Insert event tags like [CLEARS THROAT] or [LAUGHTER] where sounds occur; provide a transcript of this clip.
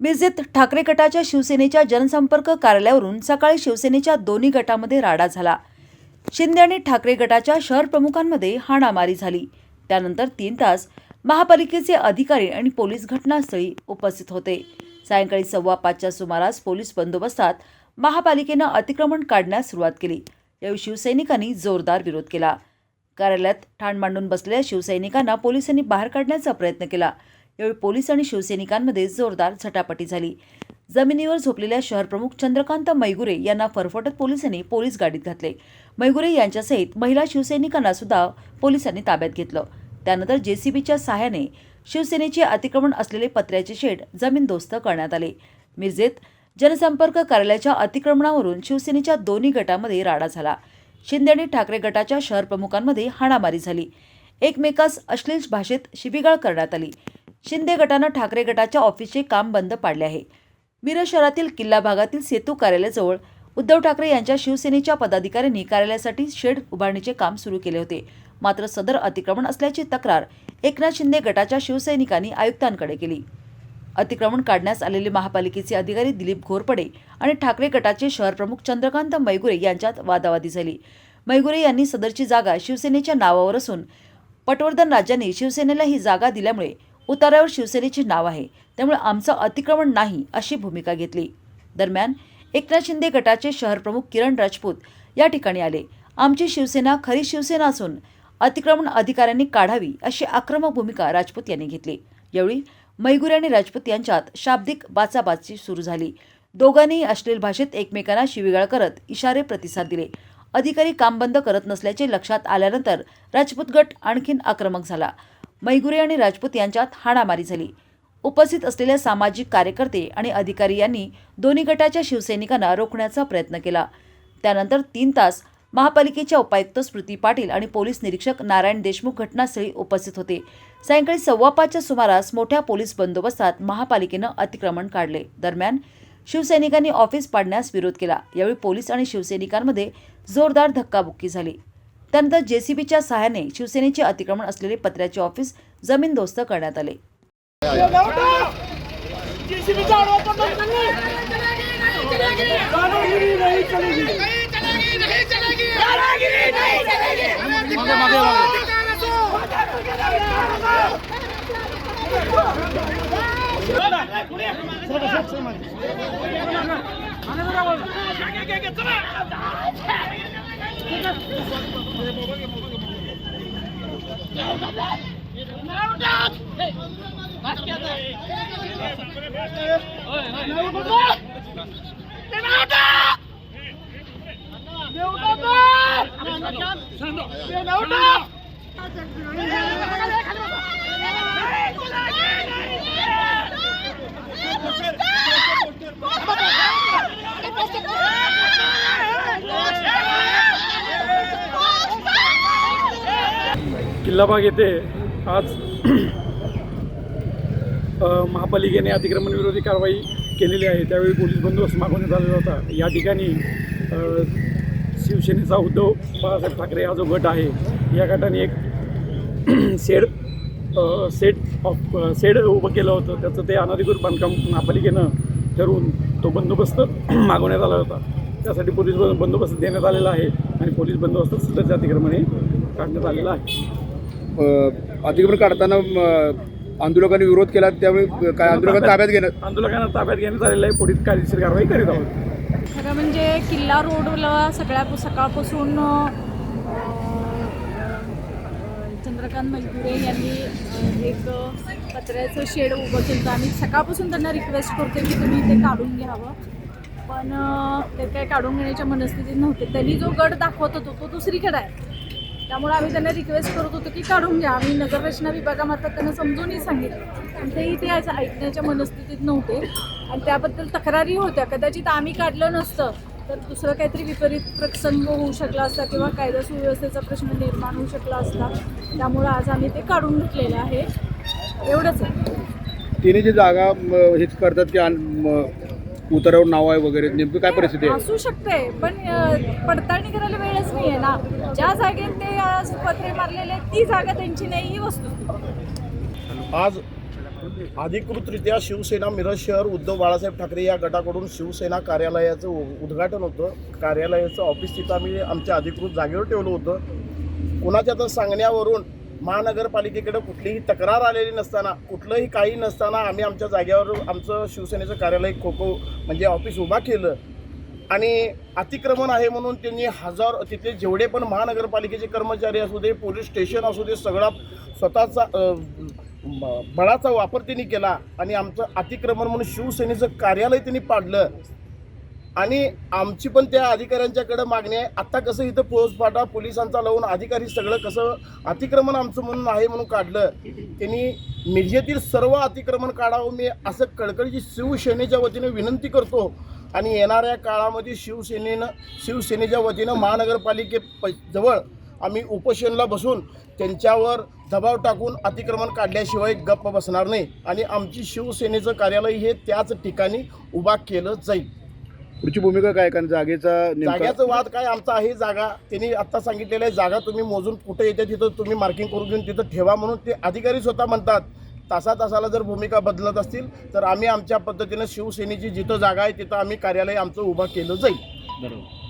मिरजेत ठाकरे गटाच्या शिवसेनेच्या जनसंपर्क कार्यालयावरून सकाळी शिवसेनेच्या दोन्ही गटामध्ये राडा झाला. शिंदे आणि ठाकरे गटाच्या शहर प्रमुखांमध्ये हाणामारी झाली. त्यानंतर तीन तास महापालिकेचे अधिकारी आणि पोलीस घटनास्थळी उपस्थित होते. सायंकाळी सव्वा पाचच्या सुमारास पोलीस बंदोबस्तात महापालिकेनं अतिक्रमण काढण्यास सुरुवात केली. यावेळी शिवसैनिकांनी जोरदार विरोध केला. कार्यालयात ठाण मांडून बसलेल्या शिवसैनिकांना पोलिसांनी बाहेर काढण्याचा प्रयत्न केला. यावेळी पोलीस आणि शिवसैनिकांमध्ये जोरदार झटापटी झाली. जमिनीवर झोपलेल्या शहरप्रमुख चंद्रकांत मैगुरे यांना फरफटत पोलिसांनी पोलीस गाडीत घातले. मैगुरे यांच्यासहित महिला शिवसैनिकांना सुद्धा पोलिसांनी ताब्यात घेतलं. त्यानंतर जेसीबीच्या सहाय्याने शिवसेनेचे अतिक्रमण असलेले पत्र्याचे शेड जमीनदोस्त करण्यात आले. मिरजेत जनसंपर्क कार्यालयाच्या अतिक्रमणावरून शिवसेनेच्या दोन्ही गटामध्ये राडा झाला. शिंदे आणि ठाकरे गटाच्या शहर प्रमुखांमध्ये हाणामारी झाली. एकमेकास अश्लील भाषेत शिबिगाळ करण्यात आली. शिंदे गटानं ठाकरे गटाच्या ऑफिसचे काम बंद पाडले आहे. मिरज शहरातील किल्ला भागातील सेतू कार्यालयाजवळ उद्धव ठाकरे यांच्या शिवसेनेच्या पदाधिकाऱ्यांनी कार्यालयासाठी शेड उभारणीचे काम सुरू केले होते. मात्र सदर अतिक्रमण असल्याची तक्रार एकनाथ शिंदे गटाच्या शिवसैनिकांनी आयुक्तांकडे केली. अतिक्रमण काढण्यास आलेले महापालिकेचे अधिकारी दिलीप घोरपडे आणि ठाकरे गटाचे शहरप्रमुख चंद्रकांत मैगुरे यांच्यात वादावादी झाली. मैगुरे यांनी सदरची जागा शिवसेनेच्या नावावर असून पटवर्धन राजांनी शिवसेनेला ही जागा दिल्यामुळे उतारावर शिवसेनेचे नाव आहे. त्यामुळे आमचं अतिक्रमण नाही अशी भूमिका घेतली. दरम्यान एकनाथ शिंदे गटाचे शहरप्रमुख किरण राजपूत या ठिकाणी आले. आमची शिवसेना खरी शिवसेना असून अतिक्रमण अधिकाऱ्यांनी काढावी अशी आक्रमक भूमिका राजपूत यांनी घेतली. यावेळी मैगुरे आणि राजपूत यांच्यात शाब्दिक बाचाबाची सुरू झाली. दोघांनीही अश्लील भाषेत एकमेकांना शिवीगाळ करत इशारे प्रतिसाद दिले. अधिकारी काम बंद करत नसल्याचे लक्षात आल्यानंतर राजपूत गट आणखीन आक्रमक झाला. मैगुरे आणि राजपूत यांच्यात हाणामारी झाली. उपस्थित असलेल्या सामाजिक कार्यकर्ते आणि अधिकारी यांनी दोन्ही गटाच्या शिवसैनिकांना रोखण्याचा प्रयत्न केला. त्यानंतर तीन तास महापालिकेच्या उपायुक्त स्मृती पाटील आणि पोलीस निरीक्षक नारायण देशमुख घटनास्थळी उपस्थित होते. सायंकाळी सव्वा पाचच्या सुमारास मोठ्या पोलीस बंदोबस्तात महापालिकेनं अतिक्रमण काढले. दरम्यान शिवसैनिकांनी ऑफिस पाडण्यास विरोध केला. यावेळी पोलीस आणि शिवसैनिकांमध्ये जोरदार धक्काबुक्की झाली. त्यानंतर जेसीबीच्या सहाय्याने शिवसेनेचे अतिक्रमण असलेले पत्र्याचे ऑफिस जमीनदोस्त करण्यात आले Never किल्लाबाग येथे आज महापालिकेने अतिक्रमण विरोधी कारवाई केलेली आहे. त्यावेळी पोलीस बंदोबस्त मागवण्यात आलेला होता. या ठिकाणी शिवसेनेचा उद्धव बाळासाहेब ठाकरे हा जो गट आहे या गटाने एक [CLEARS THROAT] शेड सेट ऑफ शेड उभं केलं होतं. त्याचं ते अनधिकृत बांधकाम महापालिकेनं ठरवून तो बंदोबस्त [CLEARS THROAT] मागवण्यात आला होता. त्यासाठी पोलीस बंदोबस्त देण्यात आलेला आहे आणि पोलीस बंदोबस्त सध्याचे अतिक्रमण हे काढण्यात आलेलं आहे. अतिक्रमण काढताना आंदोलकांनी विरोध केला त्यामुळे काय आंदोलकांना ताब्यात घेण्यात आंदोलकांना ताब्यात घेण्यात आलेलं आहे पुढील कायदेशीर कारवाई करीत आहोत. खरं म्हणजे किल्ला रोडला सगळ्या सकाळपासून चंद्रकांत मलगुरे यांनी एक पत्र्याचं शेड उभं केलं होतं. आम्ही सकाळपासून त्यांना रिक्वेस्ट करतो की तुम्ही ते काढून घ्यावं. पण ते काय काढून घेण्याच्या मनस्थितीत नव्हते. त्यांनी जो गड दाखवत होतो तो दुसरीकडे आहे. त्यामुळे आम्ही त्यांना रिक्वेस्ट करत होतो की काढून घ्या. आम्ही नगररचना विभागामार्फत त्यांना समजूनही सांगितलं. आणि तेही ते आज ऐकण्याच्या मनस्थितीत नव्हते. आणि त्याबद्दल तक्रारी होत्या. कदाचित आम्ही काढलं नसतं तर दुसरं काहीतरी विपरीत प्रसंग होऊ शकला असता किंवा कायदा सुव्यवस्थेचा प्रश्न निर्माण होऊ शकला असता. त्यामुळं आज आम्ही ते काढून घेतलेलं आहे. एवढंच आहे. तिने जी जागा हेच करतात की उतारावर नाव आहे वगैरे नेमकं काय परिस्थिती आहे? असू शकते पण अं, पडताळणी करायला वेळच नाही आहे ना. ज्या जागेत ते आज पत्रे मारलेले आहेत, ती जागा त्यांची नाही ही वस्तू. आज अधिकृतरित्या शिवसेना मिरज शहर उद्धव बाळासाहेब ठाकरे या गटाकडून शिवसेना कार्यालयाचं उ- उद्घाटन होतं. कार्यालयाचं ऑफिस तिथं आम्ही आमच्या अधिकृत जागेवर ठेवलं होतं. कुणाच्या तर सांगण्यावरून महानगरपालिकेकडे कुठलीही तक्रार आलेली नसताना कुठलंही काही नसताना आम्ही आमच्या जागेवर आमचं शिवसेनेचं कार्यालय खो खो म्हणजे ऑफिस उभा केलं. आणि अतिक्रमण आहे म्हणून त्यांनी हजार तिथले जेवढे पण महानगरपालिकेचे कर्मचारी असू दे पोलीस स्टेशन असू दे सगळा स्वतःचा बळाचा वापर त्यांनी केला. आणि आमचं अतिक्रमण म्हणून शिवसेनेचं कार्यालय त्यांनी पाडलं. आणि आमची पण त्या अधिकाऱ्यांच्याकडे मागणी आहे. आत्ता कसं इथं फौजफाटा पोलिसांचा लावून अधिकारी सगळं कसं अतिक्रमण आमचं म्हणून आहे म्हणून काढलं. त्यांनी मिरजेतील सर्व अतिक्रमण काढावं. मी असं कळकळीची शिवसेनेच्या वतीने विनंती करतो. आणि येणाऱ्या काळामध्ये शिवसेनेनं शिवसेनेच्या वतीनं महानगरपालिके जवळ आम्ही उपोषणला बसून त्यांच्यावर दबाव टाकून अतिक्रमण काढल्याशिवाय गप्प बसणार नाही. आणि आमची शिवसेनेचं कार्यालय हे त्याच ठिकाणी उभा केलं जाईल. पुढची भूमिका काय? कारण जागेचा नेमका जाग्याचं वाद काय आमचा आहे जागा त्यांनी आत्ता सांगितलेलं आहे जागा तुम्ही मोजून कुठे येते तिथं तुम्ही मार्किंग करून घेऊन तिथं ठेवा म्हणून ते अधिकारी स्वतः म्हणतात. तासा तासाला जर भूमिका बदलत असतील तर आम्ही आमच्या पद्धतीनं शिवसेनेची जिथं जागा आहे तिथं आम्ही कार्यालय आमचं उभं केलं जाईल. बरोबर.